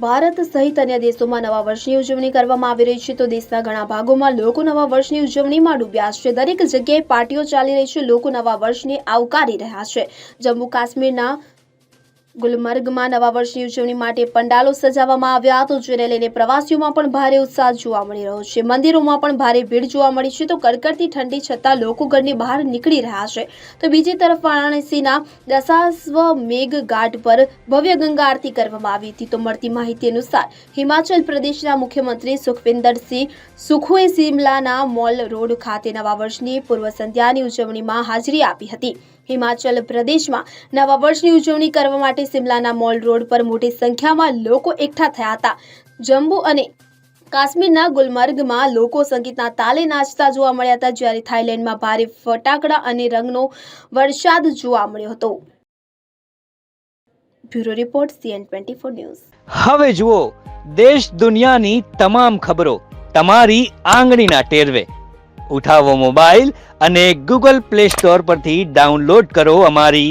ભારત સહિત અન્ય દેશોમાં નવા વર્ષની ઉજવણી કરવામાં આવી રહી છે. તો દેશના ઘણા ભાગોમાં લોકો નવા વર્ષની ઉજવણીમાં ડૂબ્યા છે. દરેક જગ્યાએ પાર્ટીઓ ચાલી રહી છે. લોકો નવા વર્ષને આવકારી રહ્યા છે. જમ્મુ કાશ્મીરના ગુલમર્ગમાં નવા વર્ષની ઉજવણી માટે પંડાલો સજાવવામાં આવ્યા. તો જેને લઈને પ્રવાસીઓમાં પણ ભારે ઉત્સાહ જોવા મળી રહ્યો છે. મંદિરોમાં પણ ભારે ભીડ જોવા મળી છે. તો કડકડતી ઠંડી છતાં લોકો ઘરની બહાર નીકળી રહ્યા છે. તો બીજી તરફ વારાણસીના દશાસ્વ મેઘ ઘાટ પર ભવ્ય ગંગા આરતી કરવામાં આવી હતી. તો મળતી માહિતી અનુસાર હિમાચલ પ્રદેશના મુખ્યમંત્રી સુખવિંદરસિંહ સુખુએ સિમલાના મોલ રોડ ખાતે નવા વર્ષની પૂર્વ સંધ્યાની ઉજવણીમાં હાજરી આપી હતી. હિમાચલ પ્રદેશમાં નવા વર્ષની ઉજવણી કરવા માટે સિમલાના મોલ રોડ પર મોટી સંખ્યામાં લોકો એકઠા થયા હતા. જમ્મુ અને કાશ્મીરના ગુલમર્ગમાં લોકો સંગીતના તાલે નાચતા જોવા મળ્યા હતા, જ્યારે થાઇલેન્ડમાં ભારે ફટાકડા અને રંગનો વરસાદ જોવા મળ્યો હતો. Bureau report, CN twenty four news. હવે જુઓ, દેશ દુનિયાની તમામ ખબરો તમારી આંગળીના ટેરવે. ઉઠાવો મોબાઈલ અને ગૂગલ પ્લે સ્ટોર પરથી ડાઉનલોડ કરો અમારી